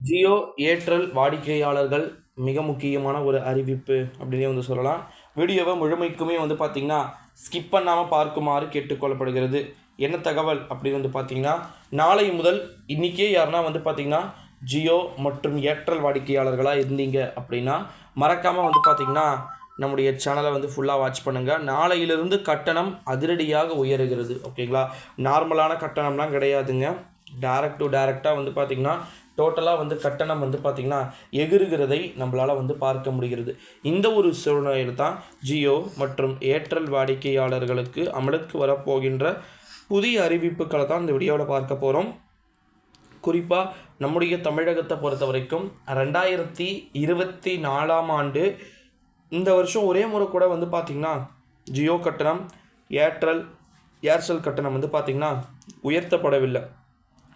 Jio Airtel வாடிக்கையாளர்கள் மிக முக்கியமான ஒரு அறிவிப்பு அப்படின்னே வந்து சொல்லலாம். வீடியோவை முழுமைக்குமே வந்து பார்த்திங்கன்னா ஸ்கிப் பண்ணாமல் பார்க்குமாறு கேட்டுக்கொள்ளப்படுகிறது. என்ன தகவல் அப்படின்னு வந்து பார்த்திங்கன்னா நாளை முதல் இன்றைக்கே யாருன்னா வந்து பார்த்திங்கன்னா ஜியோ மற்றும் ஏர்டெல் வாடிக்கையாளர்களாக இருந்தீங்க அப்படின்னா மறக்காமல் வந்து பார்த்திங்கன்னா நம்முடைய சேனலை வந்து ஃபுல்லாக வாட்ச் பண்ணுங்கள் நாளையிலிருந்து கட்டணம் அதிரடியாக உயருகிறது. ஓகேங்களா நார்மலான கட்டணம்லாம் கிடையாதுங்க. டேரக்ட் டு டேரெக்டாக வந்து பார்த்திங்கன்னா டோட்டலாக வந்து கட்டணம் வந்து பார்த்திங்கன்னா எகிறுகிறதை நம்மளால் வந்து பார்க்க முடிகிறது. இந்த ஒரு சூழ்நிலையில் தான் ஜியோ மற்றும் ஏர்டெல் வாடிக்கையாளர்களுக்கு அமலுக்கு வரப்போகின்ற புதிய அறிவிப்புகளை தான் இந்த வீடியோவில் பார்க்க போகிறோம் குறிப்பாக நம்முடைய தமிழகத்தை பொறுத்த வரைக்கும் ரெண்டாயிரத்தி இருபத்தி நாலாம் ஆண்டு இந்த வருஷம் ஒரே முறை கூட வந்து பார்த்திங்கன்னா ஜியோ கட்டணம் ஏர்டெல் ஏர்செல் கட்டணம் வந்து பார்த்திங்கன்னா உயர்த்தப்படவில்லை.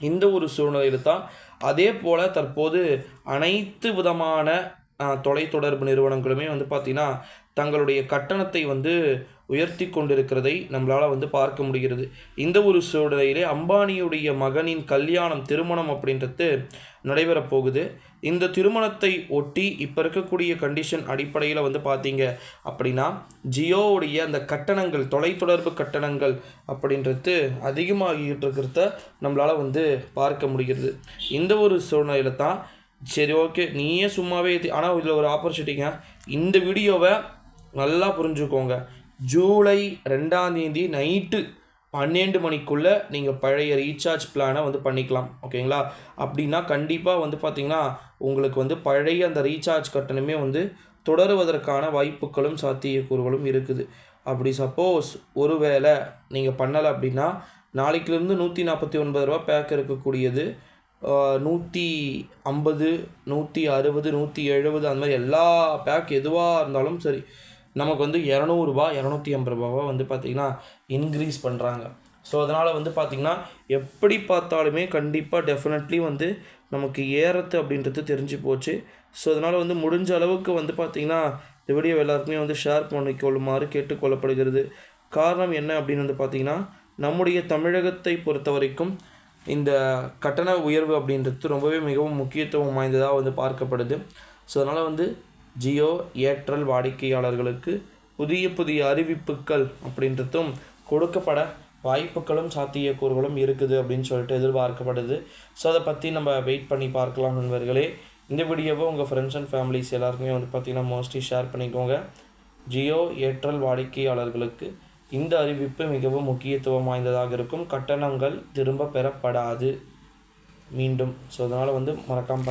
இந்த ஒரு சூழ்நிலையில் தான் அதே போல் தற்போது அனைத்து விதமான தொலைத்தொடர்பு நிறுவனங்களுமே வந்து பார்த்திங்கன்னா தங்களுடைய கட்டணத்தை வந்து உயர்த்தி கொண்டிருக்கிறதை நம்மளால் வந்து பார்க்க முடிகிறது. இந்த ஒரு சூழ்நிலையிலே அம்பானியுடைய மகனின் கல்யாணம் திருமணம் அப்படின்றது நடைபெறப் போகுது. இந்த திருமணத்தை ஒட்டி இப்போ இருக்கக்கூடிய கண்டிஷன் அடிப்படையில் வந்து பார்த்தீங்க அப்படின்னா ஜியோவுடைய அந்த கட்டணங்கள் தொலைத்தொடர்பு கட்டணங்கள் அப்படின்றது அதிகமாகிட்டு இருக்கிறத நம்மளால் வந்து பார்க்க முடிகிறது. இந்த ஒரு சூழ்நிலையில் தான் சரி ஓகே நீயே சும்மாவே ஆனால் இதில் ஒரு ஆப்பர்ச்சுனிட்டிங்க இந்த வீடியோவை நல்லா புரிஞ்சுக்கோங்க. ஜூலை ரெண்டாம் தேதி நைட்டு பன்னெண்டு மணிக்குள்ளே நீங்கள் பழைய ரீசார்ஜ் பிளானை வந்து பண்ணிக்கலாம். ஓகேங்களா? அப்படின்னா கண்டிப்பாக வந்து பார்த்திங்கன்னா உங்களுக்கு வந்து பழைய அந்த ரீசார்ஜ் கட்டணமே வந்து தொடருவதற்கான வாய்ப்புகளும் சாத்தியக்கூறுகளும் இருக்குது. அப்படி சப்போஸ் ஒருவேளை நீங்கள் பண்ணலை அப்படின்னா நாளைக்குலேருந்து நூற்றி நாற்பத்தி ஒன்பது ரூபா பேக் இருக்கக்கூடியது நூற்றி ஐம்பது நூற்றி அறுபது நூற்றி எழுபது அந்த மாதிரி எல்லா பேக் எதுவாக இருந்தாலும் சரி நமக்கு வந்து இரநூறுபா இரநூத்தி ஐம்பது ரூபாவாக வந்து பார்த்திங்கன்னா இன்க்ரீஸ் பண்ணுறாங்க ஸோ அதனால் வந்து பார்த்திங்கன்னா எப்படி பார்த்தாலுமே கண்டிப்பாக டெஃபினெட்லி வந்து நமக்கு ஏறது அப்படின்றது தெரிஞ்சு போச்சு. ஸோ அதனால் வந்து முடிஞ்ச அளவுக்கு வந்து பார்த்திங்கன்னா இந்த வீடியோ எல்லாருக்குமே வந்து ஷேர் பண்ணிக்கொள்ளுமாறு கேட்டுக்கொள்ளப்படுகிறது. காரணம் என்ன அப்படின்னு வந்து பார்த்திங்கன்னா நம்முடைய தமிழகத்தை பொறுத்த வரைக்கும் இந்த கட்டண உயர்வு அப்படின்றது ரொம்பவே மிகவும் முக்கியத்துவம் வாய்ந்ததாக வந்து பார்க்கப்படுது. ஸோ அதனால் வந்து ஜியோ ஏர்டெல் வாடிக்கையாளர்களுக்கு புதிய புதிய அறிவிப்புகள் அப்படின்றதும் கொடுக்கப்பட வாய்ப்புகளும் சாத்தியக்கூறுகளும் இருக்குது அப்படின்னு சொல்லிட்டு எதிர்பார்க்கப்படுது. ஸோ அதை பற்றி நம்ம வெயிட் பண்ணி பார்க்கலாம் நண்பர்களே. இந்த வீடியோவை உங்கள் ஃப்ரெண்ட்ஸ் அண்ட் ஃபேமிலிஸ் எல்லாருக்குமே வந்து பார்த்திங்கன்னா மோஸ்ட்லி ஷேர் பண்ணிக்கோங்க. ஜியோ ஏர்டெல் வாடிக்கையாளர்களுக்கு இந்த அறிவிப்பு மிகவும் முக்கியத்துவம் வாய்ந்ததாக இருக்கும். கட்டணங்கள் திரும்ப பெறப்படாது. மீண்டும். ஸோ அதனால் வந்து மறக்காமல்